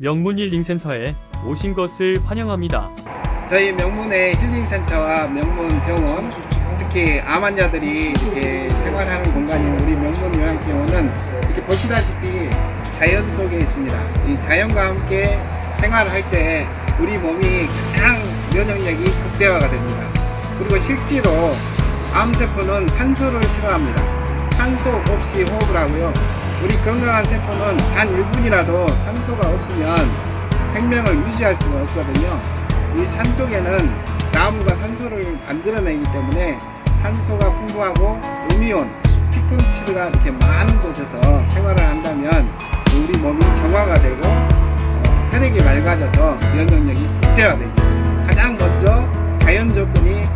명문 힐링센터에 오신 것을 환영합니다. 저희 명문의 힐링센터와 명문 병원, 특히 암 환자들이 이렇게 생활하는 공간인 우리 명문 요양병원은 이렇게 보시다시피 자연 속에 있습니다. 이 자연과 함께 생활할 때 우리 몸이 가장 면역력이 극대화가 됩니다. 그리고 실제로 암세포는 산소를 싫어합니다. 산소 없이 호흡을 하고요. 우리 건강한 세포는 단 1분이라도 산소가 없으면 생명을 유지할 수가 없거든요. 이 산 속에는 나무가 산소를 만들어내기 때문에 산소가 풍부하고 음이온, 피톤치드가 이렇게 많은 곳에서 생활을 한다면 우리 몸이 정화가 되고 어, 혈액이 맑아져서 면역력이 극대화됩니다. 가장 먼저 자연 조건이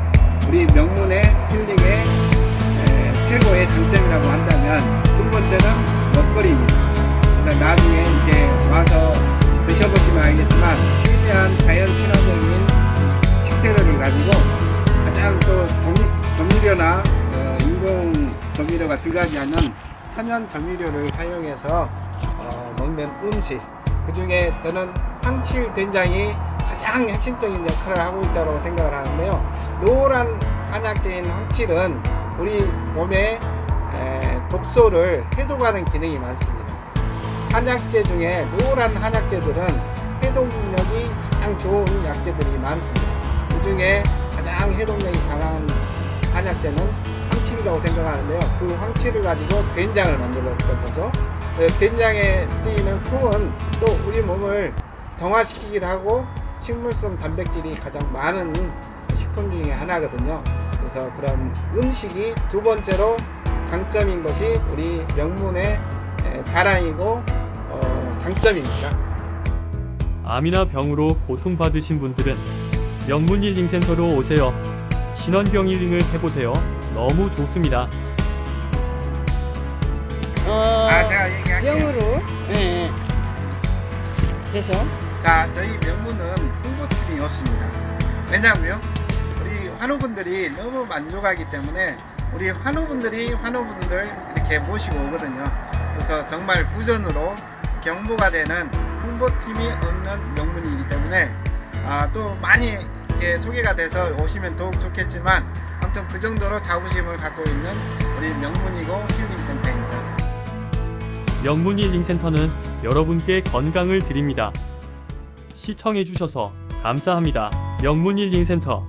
우리 명문의 힐링의 에, 최고의 장점이라고 한다면 두 번째는 먹거리입니다. 그러니까 나중에 이렇게 와서 드셔보시면 알겠지만 최대한 자연 친화적인 식재료를 가지고 가장 또 조미, 조미료나 어, 인공 조미료가 들어가지 않는 천연 조미료를 사용해서 어, 먹는 음식 그 중에 저는 황칠 된장이 가장 핵심적인 역할을 하고 있다고 생각을 하는데요 노란 한약재인 황칠은 우리 몸에 에, 독소를 해독하는 기능이 많습니다 한약재 중에 노란 한약재들은 해독력이 가장 좋은 약재들이 많습니다. 그 중에 가장 해독력이 강한 한약재는 황칠이라고 생각하는데요. 그 황칠을 가지고 된장을 만들었던 거죠. 네, 된장에 쓰이는 콩은 또 우리 몸을 정화시키기도 하고 식물성 단백질이 가장 많은 식품 중에 하나거든요. 그래서 그런 음식이 두 번째로 강점인 것이 우리 명문의 에, 자랑이고 어, 장점입니다. 암이나 병으로 고통받으신 분들은 명문 힐링센터로 오세요. 신원병 힐링을 해보세요. 너무 좋습니다. 어, 아 제가 얘기할게요. 병으로. 예. 예. 그래서 자 저희 명문은 홍보팀이 없습니다. 왜냐고요? 우리 환우분들이 너무 만족하기 때문에 우리 환우분들이 환우분들을 이렇게 모시고 오거든요. 그래서 정말 구전으로 경보가 되는 홍보팀이 없는 명문이기 때문에 아, 또 많이 이렇게 소개가 돼서 오시면 더욱 좋겠지만 아무튼 그 정도로 자부심을 갖고 있는 우리 명문이고 힐링센터입니다. 명문 힐링센터는 여러분께 건강을 드립니다. 시청해주셔서 감사합니다. 명문 힐링센터